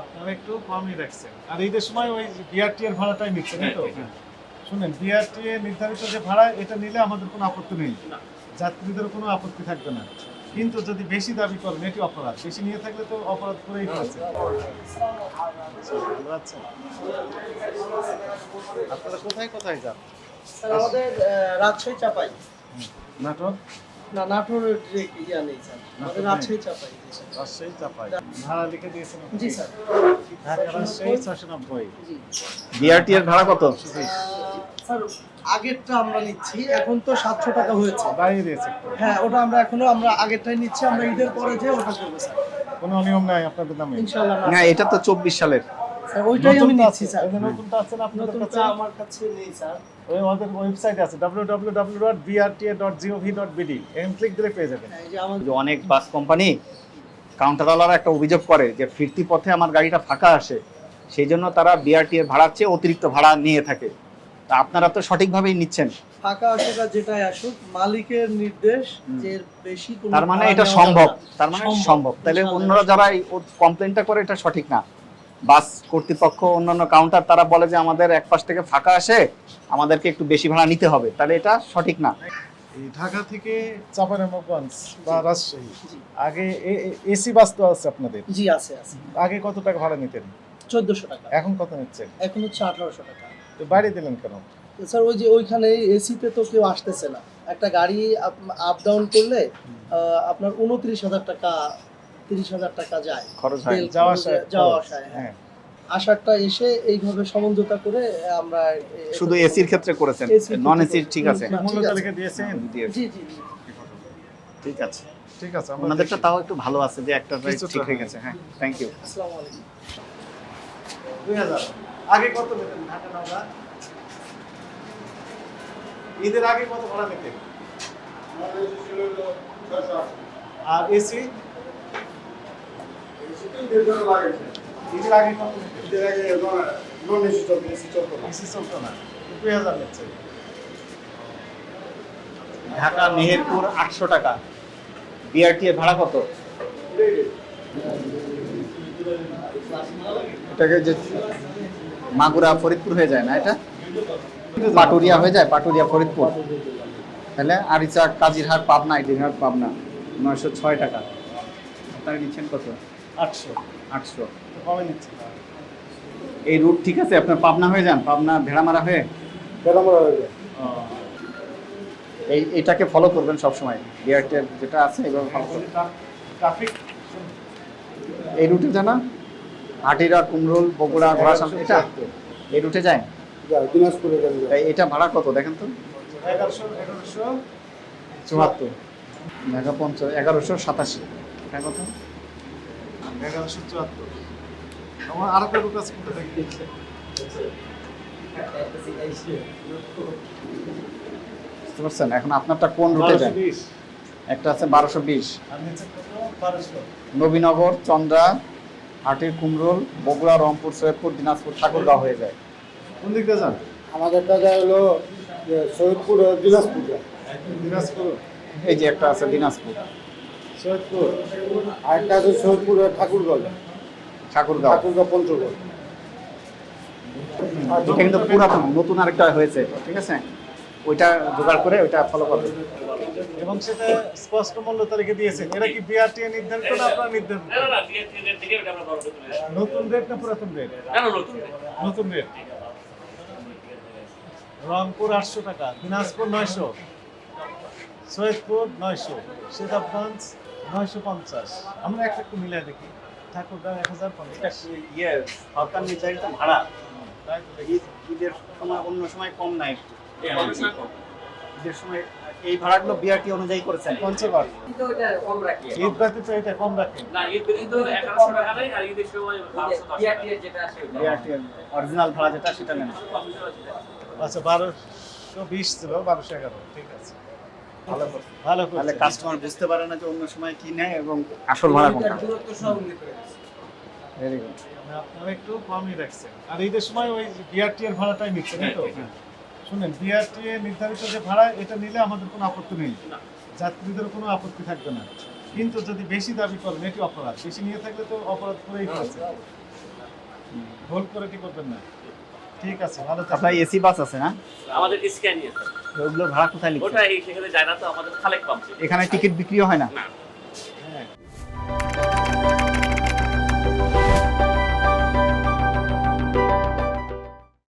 আপনারা একটু কমই রাখছেন আর ঈদের সময় ওই বিআরটি এর ভাড়াটাই নিচ্ছেন তো? শুনেন বিআরটি এর নির্ধারিত যে ভাড়া এটা নিলে আমাদের কোনো আপত্তি নেই। যাত্রীদের কোনো আপত্তি থাকবে না। কিন্তু যদি বেশি দাবি করেন এটি অপরাধ। বেশি নিয়ে থাকলে তো অপরাধ করেই ফেলছে। আপনারা কোথায় কোথায় যান? স্যার আমাদের রাজশাহী চাপাই। নাটক না নাটোর ইয়া নেই স্যার আমাদের রাজশাহী চাপাই। রাজশাহী চাপাই। ভাড়া লিখে দিয়েছেন জি স্যার। ঢাকা রাজশাহী ছশো নব্বই বিআরটি এর ভাড়া কত? স্যার আগেরটা আমরা নিচ্ছি এখন তো সাতশো টাকা হয়েছে। বাড়িয়ে দিয়েছে হ্যাঁ ওটা আমরা এখনও আমরা আগেরটাই নিচ্ছি আমরা ঈদের পরে যে ওটা করব স্যার। কোনো নিয়ম নাই আপনাদের নামে? ইনশাআল্লাহ না। না এটা তো চব্বিশ সালের। স্যার ওইটাই আমি নিচ্ছি স্যার। নতুনটা আছে না আপনাদের কাছে? আমার কাছে নেই স্যার। ওই আমাদের ওয়েবসাইট আছে www.brta.gov.bd এখানে ক্লিক দিলে পেয়ে যাবেন। যে অনেক বাস কোম্পানি কাউন্টারওয়ালারা একটা অভিযোগ করে যে ফিরতি পথে আমার গাড়িটা ফাঁকা আসে সেই জন্য তারা বিআরটি এর ভাড়ার চেয়ে অতিরিক্ত ভাড়া নিয়ে থাকে। তা আপনারা তো সঠিকভাবেই নিচ্ছেন। ফাঁকা আসুক যেটাই আসুক মালিকের নির্দেশ যে বেশি তার মানে এটা সম্ভব তার মানে সম্ভব। সম্ভব। তাহলে অন্যরা যারা এই কমপ্লেনটা করে এটা সঠিক না। বাস কর্তৃপক্ষ অন্যান্য কাউন্টার তারা বলে যে আমাদের এক পাশ থেকে ফাঁকা আসে আমাদেরকে একটু বেশি ভাড়া নিতে হবে। তাহলে এটা সঠিক না। এই ঢাকা থেকে চাঁপাইনবাবগঞ্জ বা রাজশাহী আগে এসি বাস তো আছে আপনাদের? জি আছে আছে। আগে কত টাকা ভাড়া নিতেন? চোদ্দশো টাকা। এখন কত নিচ্ছেন? এখন হচ্ছে আঠারোশো টাকা। তো বাড়িয়ে দিলেন কেন? তো স্যার ওই যে ওইখানে এসিতে তো কেউ আসতেছে না। একটা গাড়ি আপ ডাউন করলে আপনার উনত্রিশ হাজার টাকা তিরিশ হাজার টাকা যায়। খরচ হয়। যাওয়া খরচে- যাওয়া আসায় হ্যাঁ। হ্যাঁ। আসারটা এসে এইভাবে সমঝোতা করে আমরা শুধু এসির ক্ষেত্রে করেছেন? নন এসির ঠিক আছে। ঠিক আছে। দিয়েছেন? জি জি। ঠিক আছে। ঠিক আছে আমরা তাও একটু ভালো আছে যে একটা rate ঠিক হয়ে হ্যাঁ। গেছে। হ্যাঁ থ্যাংক ইউ আসসালামু আলাইকুম। দুই হাজার। আগে কত নিতেন ঢাকা নওদা ঈদের আগে কত ভাড়া নিতেন আর এসি ঈদের আগে কত নিতেন এসি চলতো না দুই হাজার নিচ্ছে ঢাকা মেহেরপুর আটশো টাকা। বিআরটি এর ভাড়া কত? এটাকে যে মাগুরা ফরিদপুর হয়ে যায় না এটা? পাটুরিয়া হয়ে যায় পাটুরিয়া ফরিদপুর। তাহলে আরিচা কাজিরহাট পাবনা ইডিরহাট পাবনা নয়শো ছয় টাকা। আপনারা নিচ্ছেন কত? আটশো। আটশো। কমে নিচ্ছে? এই রুট ঠিক আছে আপনার পাবনা হয়ে যান পাবনা ভেড়ামারা হয়ে। এই এটাকে ফলো করবেন সবসময় বিআরটি যেটা আছে এভাবে ফলো করবেন। ট্রাফিক এই রুটে জানা হাটিরা কুমরোল বগুড়া ঘোড়াশাল এটা এই রুটে যায় দিনাজপুরে এটা ভাড়া কত দেখেন তো? এগারোশো এগারোশো। চুয়াত্তর। মেগা পঞ্চাশ এগারোশো সাতাশি। এটা কত? এগারোশো চুয়াত্তর। আমার আর একটা রুট আছে কোনটা দেখি। বুঝতে পারছেন? এখন আপনারটা কোন রুটে যায় বিশ। একটা আছে বারোশো বিশ। নবীনগর চন্দ্রা হাটির কুমরোল বগুড়া রংপুর সৈয়দপুর দিনাজপুর ঠাকুরগাঁও হয়ে যায়। কোন দিক দিয়ে যান? আমাদের টাকা হলো সৈয়দপুর দিনাজপুর দিনাজপুর। এই যে একটা আছে দিনাজপুর। সৈয়দপুর। আর একটা আছে সৈয়দপুর ঠাকুরগঞ্জ। ঠাকুরগাঁও। ঠাকুরগাঁও পঞ্চগড়। এটা কিন্তু পুরাতন নতুন আরেকটা হয়েছে ঠিক আছে? ওইটা জোগাড় করে ওইটা ফলো করবে এবং সেটা স্পষ্ট মূল্য তালিকা দিয়েছেন। এরা কি বিআরটি নির্ধারিত না আপনারা নির্ধারিত? না না দিয়ে দিয়ে থেকে এটা আমরা। নতুন রেট না পুরাতন রেট না না নতুন নতুন রেট রংপুর আটশো টাকা দিনাজপুর নয়শো সৈয়দপুর নয়শো সিতাবগঞ্জ নয়শো পঞ্চাশ। আমরা একটা একটু মিলাই দেখি ঠাকুরগাঁও এক হাজার পঞ্চাশ। ইয়ে সরকার নির্ধারিত ভাড়া? তো ঈদের সময় অন্য সময় কম নাই। ঈদের সময় এই ভাড়াগুলো বিআরটি অনুযায়ী করেছেন? রাখি। ঈদ ব্যতীত এটা কম রাখেন না ঈদ এগারোশো টাকা নেই আর ঈদের সময় টাকা। যেটা আছে বিআরটি অরিজিনাল ভাড়া যেটা সেটা নেন। আচ্ছা বারোশো বিশ ছিল বারোশো এগারো। ঠিক আছে। ভালো তাহলে কাস্টমার বুঝতে পারে না যে অন্য সময় কি নেয় এবং আসল ভাড়া কোনটা? দূরত্ব সব উল্লেখ করে ভেরি গুড আপনারা একটু কমই রাখছেন আর ঈদের সময় ওই বিআরটি এর ভাড়াটাই নিচ্ছেন তাই তো? শুনেন বিআরটি এর নির্ধারিত যে ভাড়া এটা নিলে আমাদের কোনো আপত্তি নেই। যাত্রীদের কোনো আপত্তি থাকবে না। কিন্তু যদি বেশি দাবি করেন এটি অপরাধ। বেশি নিয়ে থাকলে তো অপরাধ করেই ফেলছে। ভুল করে কি করবেন না? ঠিক আছে ভালো আপনার থাকবেন এসি বাস আছে না? আমাদের স্ক্যানিয়ে ওগুলো ভাড়া কোথায় লিখছে ওটা সেখানে যায় না তো আমাদের খালেক পাম্প এখানে টিকিট বিক্রি হয় না? না।